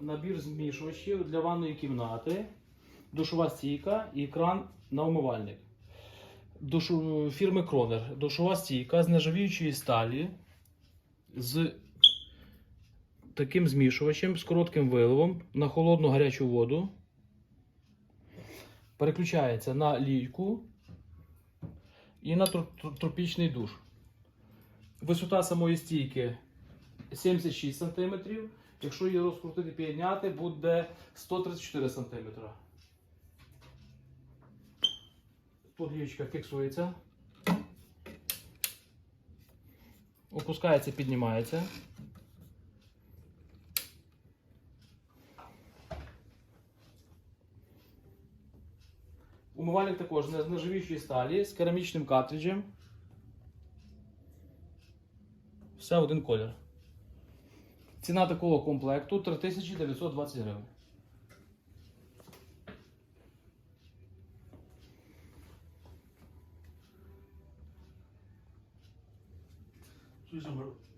набір змішувачів для ванної кімнати, душова стійка і кран на умивальник. Душу, фірми Кронер. Душова стійка з нержавіючої сталі з таким змішувачем з коротким виливом на холодну гарячу воду. Переключається на лійку і на тр- тр- тропічний душ. Висота самої стійки 76 см. Якщо її розкрутити підняти, буде 134 см. Тут лієчка фіксується. Опускається, піднімається. Умивальник також з нержавіючої сталі з керамічним картриджем. Все один колір. Ціна такого комплекту 3920 гривень. Мар-